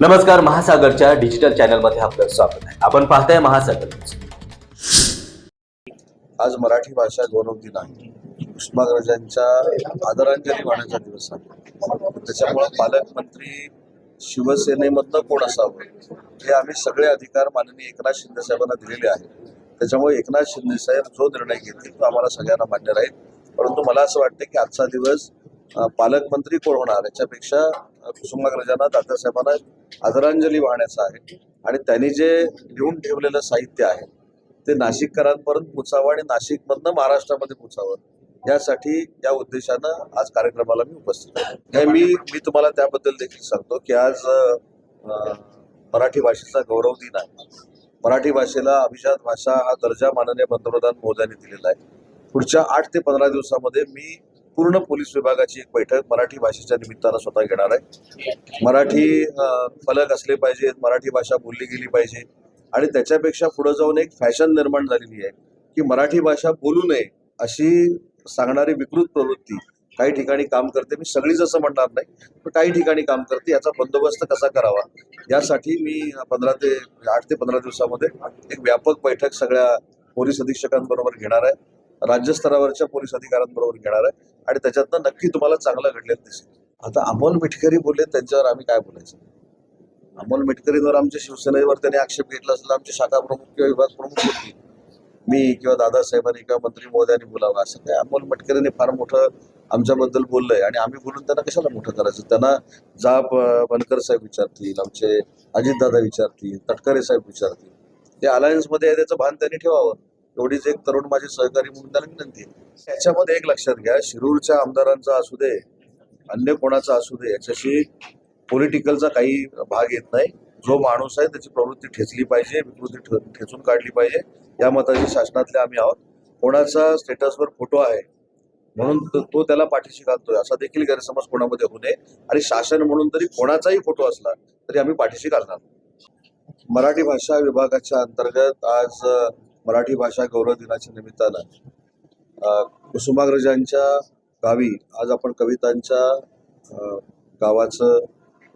नमस्कार महासागरच्या डिजिटल चॅनलमध्ये आपलं स्वागत आहे. आपण पाहताय महासागर आज मराठी भाषा गौरव दिन आहे उष्माग्रजांच्या आदरांजली वाहण्याचा दिवस आहे. त्याच्यामुळे पालकमंत्री शिवसेनेमधनं कोण असावं हे आम्ही सगळे अधिकार माननीय एकनाथ शिंदे साहेबांना दिलेले आहेत. त्याच्यामुळे एकनाथ शिंदे साहेब जो निर्णय घेतील तो आम्हाला सगळ्यांना मान्य राहील. परंतु मला असं वाटतं की आजचा दिवस पालकमंत्री कोण होणार? याच्यापेक्षा कुसुमाग्रजांना दादासाहेबांना आदरांजली वाहण्याचा आहे. आणि त्यांनी जे लिहून ठेवलेलं साहित्य आहे ते नाशिककरांपर्यंत पोचावं आणि नाशिकमधनं महाराष्ट्रामध्ये पोचावं. यासाठी या उद्देशानं आज कार्यक्रमाला मी उपस्थित आहे. मी मी तुम्हाला त्याबद्दल देखील सांगतो की आज मराठी भाषेचा गौरव दिन आहे. मराठी भाषेला अभिजात भाषा हा दर्जा माननीय पंतप्रधान मोदयांनी दिलेला आहे. पुढच्या आठ ते पंधरा दिवसामध्ये मी पूर्ण पोलीस विभागाची एक बैठक मराठी भाषेच्या निमित्तानं स्वतः घेणार आहे. मराठी फलक असले पाहिजेत मराठी भाषा बोलली गेली पाहिजे आणि त्याच्यापेक्षा पुढे जाऊन एक फॅशन निर्माण झालेली आहे की मराठी भाषा बोलू नये अशी सांगणारी विकृत प्रवृत्ती काही ठिकाणी काम करते. मी सगळीच असं म्हणणार नाही पण काही ठिकाणी काम करते. याचा बंदोबस्त कसा करावा? यासाठी मी पंधरा ते आठ ते पंधरा दिवसामध्ये एक व्यापक बैठक सगळ्या पोलीस अधीक्षकांबरोबर घेणार आहे. राज्यस्तरावरच्या पोलीस अधिकाऱ्यांबरोबर घेणार आहे आणि त्याच्यातनं नक्की तुम्हाला चांगलं घडलेलं दिसेल. आता अमोल मिटकरी बोलले त्यांच्यावर आम्ही काय बोलायचं? अमोल मिटकरींवर आमच्या शिवसेनेवर त्यांनी आक्षेप घेतला असेल आमचे शाखा प्रमुख किंवा विभाग प्रमुख होती. मी किंवा दादासाहेबांनी किंवा मंत्री महोदयांनी बोलावं असं काय अमोल मिटकरींनी फार मोठं आमच्याबद्दल बोललंय आणि आम्ही बोलून त्यांना कशाला मोठं करायचं? त्यांना जाप बनकर साहेब विचारतील आमचे अजितदादा विचारतील तटकरे साहेब विचारतील. ते अलायन्समध्ये आहे त्याचं भान त्यांनी ठेवावं. एवढीच एक तरुण माझे सहकारी म्हणून त्याला विनंती आहे. याच्यामध्ये एक लक्षात घ्या शिरूरच्या आमदारांचा असू दे अन्य कोणाचा असू दे याच्याशी पॉलिटिकलचा काही भाग येत नाही. जो माणूस आहे त्याची प्रवृत्ती ठेचली पाहिजे विकृती ठे- ठेचून काढली पाहिजे. या मताची शासनातले आम्ही आहोत. कोणाचा स्टेटसवर फोटो आहे म्हणून तो त्याला पाठीशी घालतोय असा देखील गैरसमज कोणामध्ये होऊ नये. आणि शासन म्हणून तरी कोणाचाही फोटो असला तरी आम्ही पाठीशी घालणार. मराठी भाषा विभागाच्या अंतर्गत आज मराठी भाषा गौरव दिनाच्या निमित्तानं कुसुमाग्रजांच्या गावी आज आपण कवितांच्या गावाचं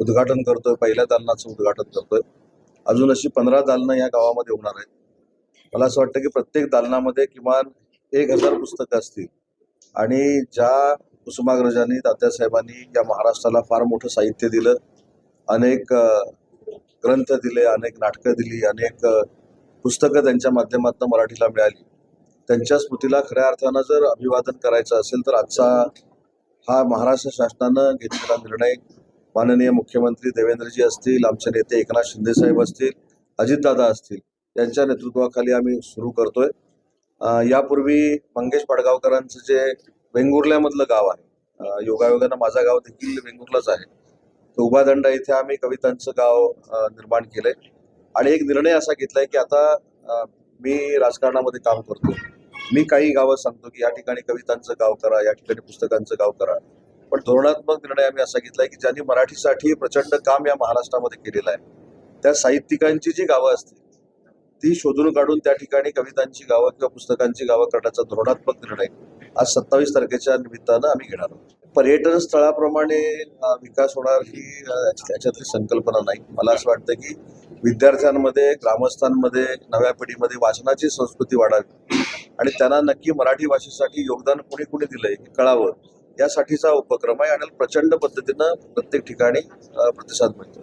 उद्घाटन करतोय पहिल्या दालनाचं उद्घाटन करतोय. अजून अशी पंधरा दालनं या गावामध्ये होणार आहेत. मला असं वाटतं की प्रत्येक दालनामध्ये किमान एक हजार पुस्तकं असतील. आणि ज्या कुसुमाग्रजांनी तात्यासाहेबांनी या महाराष्ट्राला फार मोठं साहित्य दिलं अनेक ग्रंथ दिले अनेक नाटकं दिली अनेक पुस्तकं त्यांच्या माध्यमातून मराठीला मिळाली. त्यांच्या स्मृतीला खऱ्या अर्थानं जर अभिवादन करायचं असेल तर आजचा हा महाराष्ट्र शासनानं घेतलेला निर्णय माननीय मुख्यमंत्री देवेंद्रजी असतील आमचे नेते एकनाथ शिंदेसाहेब असतील अजितदादा असतील यांच्या नेतृत्वाखाली आम्ही सुरू करतोय. यापूर्वी मंगेश पाडगावकरांचं जे वेंगुर्ल्यामधलं गाव आहे योगायोगानं माझा गाव देखील वेंगुर्लाच आहे. तो उभादंडा इथे आम्ही कवितांचं गाव निर्माण केलंय. आणि एक निर्णय असा घेतलाय की आता मी राजकारणामध्ये काम करतो. मी काही गावं सांगतो की या ठिकाणी कवितांचं गाव करा या ठिकाणी पुस्तकांचं गाव करा. पण धोरणात्मक निर्णय आम्ही असा घेतलाय की ज्यांनी मराठीसाठी प्रचंड काम या महाराष्ट्रामध्ये केलेलं आहे त्या साहित्यिकांची जी गावं असतील ती शोधून काढून त्या ठिकाणी कवितांची गावं किंवा पुस्तकांची गावं करण्याचा धोरणात्मक निर्णय आज सत्तावीस तारखेच्या निमित्तानं आम्ही घेणार आहोत. पर्यटन स्थळाप्रमाणे विकास होणार ही त्याच्यातली याच्यातली संकल्पना नाही. मला असं वाटतं की विद्यार्थ्यांमध्ये ग्रामस्थांमध्ये नव्या पिढीमध्ये वाचनाची संस्कृती वाढावी. आणि त्यांना नक्की मराठी भाषेसाठी योगदान कोणी कोणी दिलंय हे कळावं. यासाठीचा उपक्रम आहे आणि प्रचंड पद्धतीनं प्रत्येक ठिकाणी प्रतिसाद मिळतो.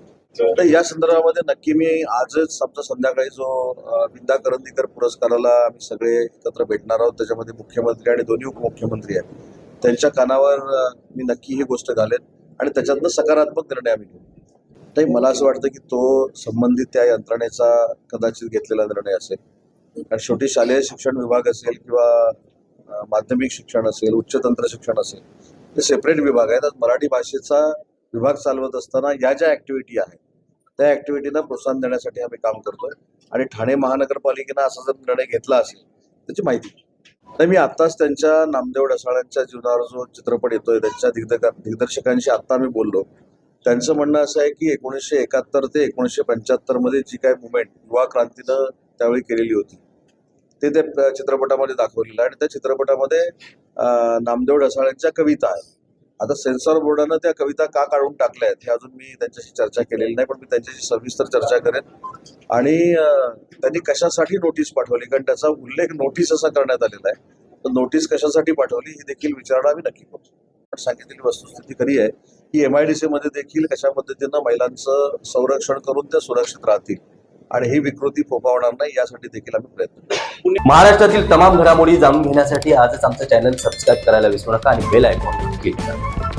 तर या संदर्भामध्ये नक्की मी आजच आमचा संध्याकाळी जो विंदा करंदीकर पुरस्काराला आम्ही सगळे एकत्र भेटणार आहोत त्याच्यामध्ये मुख्यमंत्री आणि दोन्ही उपमुख्यमंत्री आहेत. त्यांच्या कानावर मी नक्की ही गोष्ट घालेन आणि त्याच्यातनं सकारात्मक निर्णय आम्ही घेऊ. नाही मला असं वाटतं की तो संबंधित त्या यंत्रणेचा कदाचित घेतलेला निर्णय असेल. कारण शेवटी शालेय शिक्षण विभाग असेल किंवा माध्यमिक शिक्षण असेल उच्च तंत्र शिक्षण असेल हे सेपरेट विभाग आहेत. आज मराठी भाषेचा विभाग चालवत असताना या ज्या ॲक्टिव्हिटी आहेत त्या ॲक्टिव्हिटीना प्रोत्साहन देण्यासाठी आम्ही काम करतोय. आणि ठाणे महानगरपालिकेनं असा जर निर्णय घेतला असेल त्याची माहिती तर मी आत्ताच त्यांच्या नामदेव ढसाळांच्या जीवनावर जो चित्रपट येतोय त्यांच्या दिग्दर्शकांशी आत्ता आम्ही बोललो. त्यांचं म्हणणं असं आहे की एकोणीसशे एकाहत्तर ते एकोणीसशे पंच्याहत्तरमध्ये जी काय मुवमेंट युवा क्रांतीनं त्यावेळी केलेली होती ते त्या चित्रपटामध्ये दाखवलेलं आहे. आणि त्या चित्रपटामध्ये नामदेव ढसाळ्यांच्या कविता आहेत. आता सेन्सॉर बोर्डानं त्या कविता का काढून टाकल्या आहेत हे अजून मी त्यांच्याशी चर्चा केलेली नाही पण मी त्यांच्याशी सविस्तर चर्चा करेन. आणि त्यांनी कशासाठी नोटीस पाठवली? कारण त्याचा उल्लेख नोटीस असा करण्यात आलेला आहे. तर नोटीस कशासाठी पाठवली? ही देखील विचारणा आम्ही नक्की करू. पण सांगितलेली वस्तुस्थिती खरी आहे. की एमआयडीसी मध्ये देखील कशा पद्धतीनं महिलांचं संरक्षण करून त्या सुरक्षित राहतील आणि ही विकृती फोफावणार नाही यासाठी देखील आम्ही प्रयत्न महाराष्ट्रातील तमाम घडामोडी जाणून घेण्यासाठी आजच आमचं चॅनल सबस्क्राईब करायला विसरू नका आणि बेल आयकॉन क्लिक करा.